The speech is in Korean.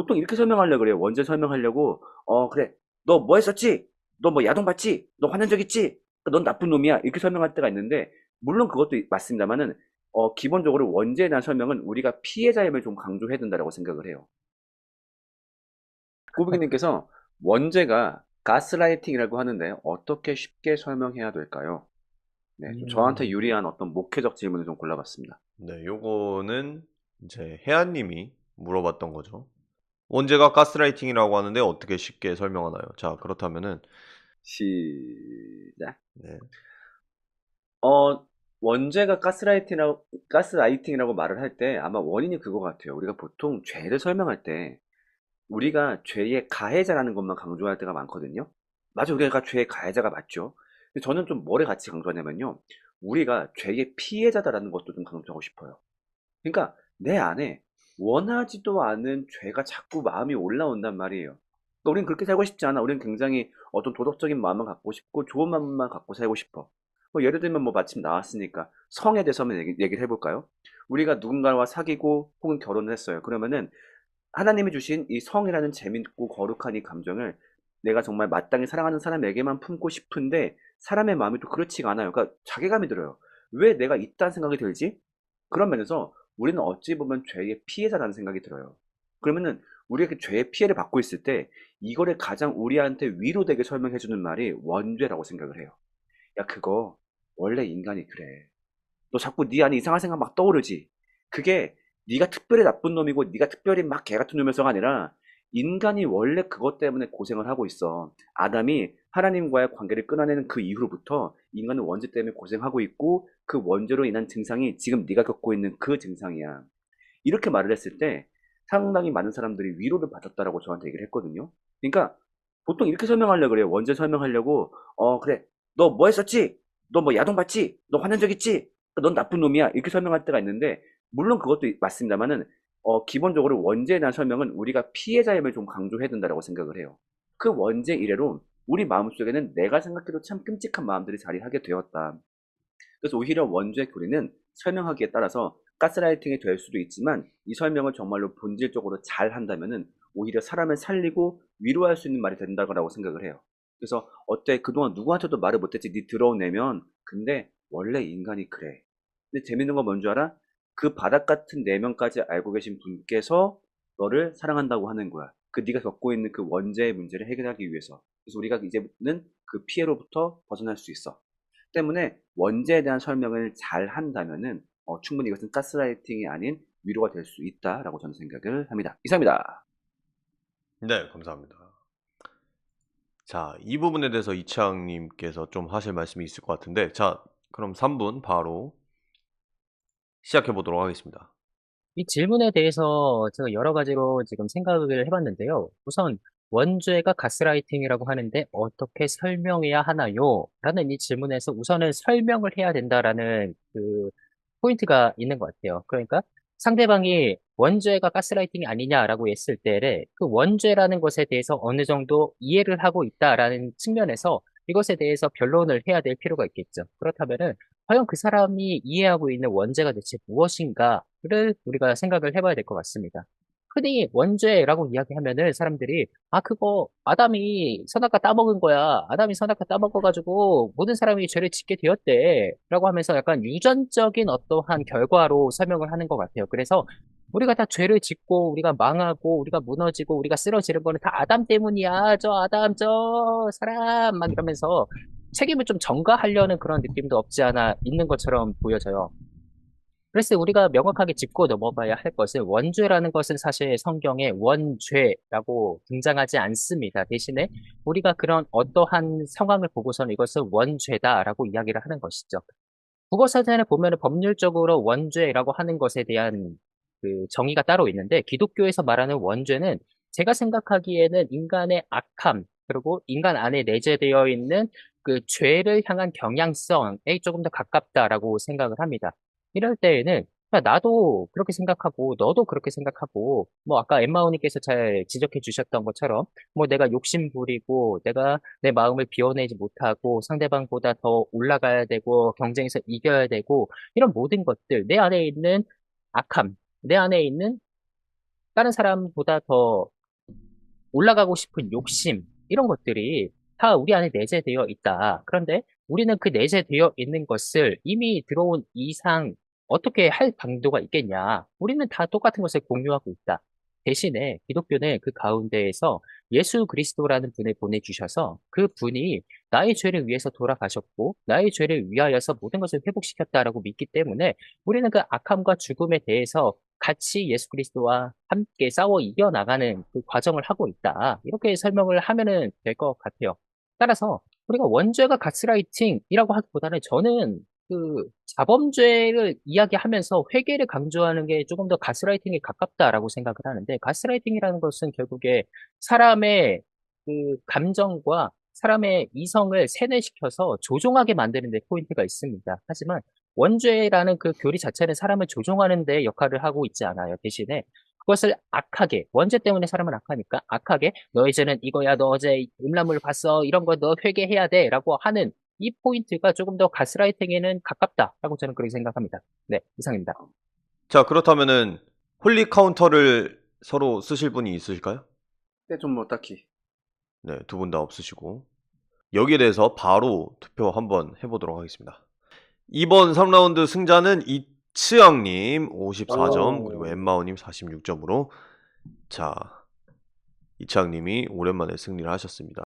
보통 이렇게 설명하려고 그래요. 원죄 설명하려고, 어, 그래. 너 뭐 했었지? 너 뭐 야동 봤지? 너 화난 적 있지? 넌 나쁜 놈이야. 이렇게 설명할 때가 있는데, 물론 그것도 맞습니다만은, 어, 기본적으로 원죄에 대한 설명은 우리가 피해자임을 좀 강조해야 된다고 생각을 해요. 꾸부기님께서 원죄가 가스라이팅이라고 하는데 어떻게 쉽게 설명해야 될까요? 네, 좀 음. 저한테 유리한 어떤 목회적 질문을 좀 골라봤습니다. 네, 요거는 이제 혜안님이 물어봤던 거죠. 원제가 가스라이팅이라고 하는데 어떻게 쉽게 설명하나요? 자, 그렇다면은 시작. 네, 어, 원죄가 가스라이팅이라고, 가스라이팅이라고 말을 할 때 아마 원인이 그거 같아요. 우리가 보통 죄를 설명할 때 우리가 죄의 가해자라는 것만 강조할 때가 많거든요. 맞아, 우리가 죄의 가해자가 맞죠. 근데 저는 좀 뭐를 같이 강조하냐면요. 우리가 죄의 피해자다라는 것도 좀 강조하고 싶어요. 그러니까 내 안에 원하지도 않은 죄가 자꾸 마음이 올라온단 말이에요. 그러니까 우리는 그렇게 살고 싶지 않아. 우리는 굉장히 어떤 도덕적인 마음을 갖고 싶고 좋은 마음만 갖고 살고 싶어. 뭐 예를 들면 뭐 마침 나왔으니까 성에 대해서 한번 얘기, 얘기를 해볼까요? 우리가 누군가와 사귀고 혹은 결혼을 했어요. 그러면은 하나님이 주신 이 성이라는 재밌고 거룩한 이 감정을 내가 정말 마땅히 사랑하는 사람에게만 품고 싶은데 사람의 마음이 또 그렇지가 않아요. 그러니까 자괴감이 들어요. 왜 내가 있다는 생각이 들지? 그런 면에서 우리는 어찌 보면 죄의 피해자라는 생각이 들어요. 그러면은 우리가 그 죄의 피해를 받고 있을 때 이거를 가장 우리한테 위로되게 설명해 주는 말이 원죄라고 생각을 해요. 야 그거 원래 인간이 그래. 너 자꾸 네 안에 이상한 생각 막 떠오르지. 그게 네가 특별히 나쁜 놈이고 네가 특별히 막 개 같은 놈이어서가 아니라 인간이 원래 그것 때문에 고생을 하고 있어. 아담이 하나님과의 관계를 끊어내는 그 이후로부터 인간은 원죄 때문에 고생하고 있고 그 원죄로 인한 증상이 지금 네가 겪고 있는 그 증상이야. 이렇게 말을 했을 때 상당히 많은 사람들이 위로를 받았다라고 저한테 얘기를 했거든요. 그러니까 보통 이렇게 설명하려고 그래요. 원죄 설명하려고 어 그래 너 뭐 했었지? 너 뭐 야동 봤지? 너 화난 적 있지? 넌 나쁜 놈이야. 이렇게 설명할 때가 있는데 물론 그것도 맞습니다만은 어, 기본적으로 원죄에 대한 설명은 우리가 피해자임을 좀 강조해야 된다고 생각을 해요. 그 원죄 이래로 우리 마음속에는 내가 생각해도 참 끔찍한 마음들이 자리하게 되었다. 그래서 오히려 원죄 교리는 설명하기에 따라서 가스라이팅이 될 수도 있지만 이 설명을 정말로 본질적으로 잘 한다면은 오히려 사람을 살리고 위로할 수 있는 말이 된다고 생각을 해요. 그래서 어때 그동안 누구한테도 말을 못했지 네 더러운 내면 근데 원래 인간이 그래. 근데 재밌는 건 뭔 줄 알아? 그 바닥 같은 내면까지 알고 계신 분께서 너를 사랑한다고 하는 거야. 그 네가 겪고 있는 그 원죄의 문제를 해결하기 위해서. 그래서 우리가 이제는 그 피해로부터 벗어날 수 있어. 때문에 원죄에 대한 설명을 잘 한다면은 어, 충분히 이것은 가스라이팅이 아닌 위로가 될 수 있다라고 저는 생각을 합니다. 이상입니다. 네, 감사합니다. 자, 이 부분에 대해서 이창님께서 좀 하실 말씀이 있을 것 같은데, 자, 그럼 3분 바로 시작해 보도록 하겠습니다. 이 질문에 대해서 제가 여러 가지로 지금 생각을 해봤는데요. 우선 원죄가 가스라이팅이라고 하는데 어떻게 설명해야 하나요? 라는 이 질문에서 우선은 설명을 해야 된다라는 그 포인트가 있는 것 같아요. 그러니까 상대방이 원죄가 가스라이팅이 아니냐라고 했을 때에 그 원죄라는 것에 대해서 어느 정도 이해를 하고 있다라는 측면에서 이것에 대해서 변론을 해야 될 필요가 있겠죠. 그렇다면은 과연 그 사람이 이해하고 있는 원죄가 대체 무엇인가를 우리가 생각을 해봐야 될 것 같습니다. 흔히 원죄라고 이야기하면은 사람들이 아 그거 아담이 선악과 따먹은 거야. 아담이 선악과 따먹어가지고 모든 사람이 죄를 짓게 되었대라고 하면서 약간 유전적인 어떠한 결과로 설명을 하는 것 같아요. 그래서 우리가 다 죄를 짓고 우리가 망하고 우리가 무너지고 우리가 쓰러지는 거는 다 아담 때문이야. 저 아담 저 사람 막 이러면서 책임을 좀 전가하려는 그런 느낌도 없지 않아 있는 것처럼 보여져요. 그래서 우리가 명확하게 짚고 넘어가야 할 것은 원죄라는 것은 사실 성경에 원죄라고 등장하지 않습니다. 대신에 우리가 그런 어떠한 상황을 보고서는 이것은 원죄다라고 이야기를 하는 것이죠. 국어사전에 보면 법률적으로 원죄라고 하는 것에 대한 그 정의가 따로 있는데 기독교에서 말하는 원죄는 제가 생각하기에는 인간의 악함 그리고 인간 안에 내재되어 있는 그 죄를 향한 경향성에 조금 더 가깝다라고 생각을 합니다. 이럴 때에는 야, 나도 그렇게 생각하고 너도 그렇게 생각하고 뭐 아까 엠마오님께서 잘 지적해 주셨던 것처럼 뭐 내가 욕심 부리고 내가 내 마음을 비워내지 못하고 상대방보다 더 올라가야 되고 경쟁에서 이겨야 되고 이런 모든 것들 내 안에 있는 악함 내 안에 있는 다른 사람보다 더 올라가고 싶은 욕심, 이런 것들이 다 우리 안에 내재되어 있다. 그런데 우리는 그 내재되어 있는 것을 이미 들어온 이상 어떻게 할 방도가 있겠냐. 우리는 다 똑같은 것을 공유하고 있다. 대신에 기독교는 그 가운데에서 예수 그리스도라는 분을 보내주셔서 그 분이 나의 죄를 위해서 돌아가셨고 나의 죄를 위하여서 모든 것을 회복시켰다라고 믿기 때문에 우리는 그 악함과 죽음에 대해서 같이 예수 그리스도와 함께 싸워 이겨나가는 그 과정을 하고 있다. 이렇게 설명을 하면은 될 것 같아요. 따라서 우리가 원죄가 가스라이팅이라고 하기보다는 저는 그 자범죄를 이야기하면서 회개를 강조하는 게 조금 더 가스라이팅에 가깝다라고 생각을 하는데 가스라이팅이라는 것은 결국에 사람의 그 감정과 사람의 이성을 세뇌시켜서 조종하게 만드는 데 포인트가 있습니다. 하지만 원죄라는 그 교리 자체는 사람을 조종하는 데 역할을 하고 있지 않아요. 대신에 그것을 악하게, 원죄 때문에 사람은 악하니까 악하게 너 이제는 이거야, 너 어제 음란물 봤어, 이런 거 너 회개해야 돼 라고 하는 이 포인트가 조금 더 가스라이팅에는 가깝다라고 저는 그렇게 생각합니다. 네, 이상입니다. 자, 그렇다면은 홀리 카운터를 서로 쓰실 분이 있으실까요? 근데 좀뭐 딱히. 네, 두 분 다 없으시고. 여기에 대해서 바로 투표 한번 해보도록 하겠습니다. 이번 3라운드 승자는 이치영님 54점, 오. 그리고 엠마오님 46점으로. 자, 이치영님이 오랜만에 승리를 하셨습니다.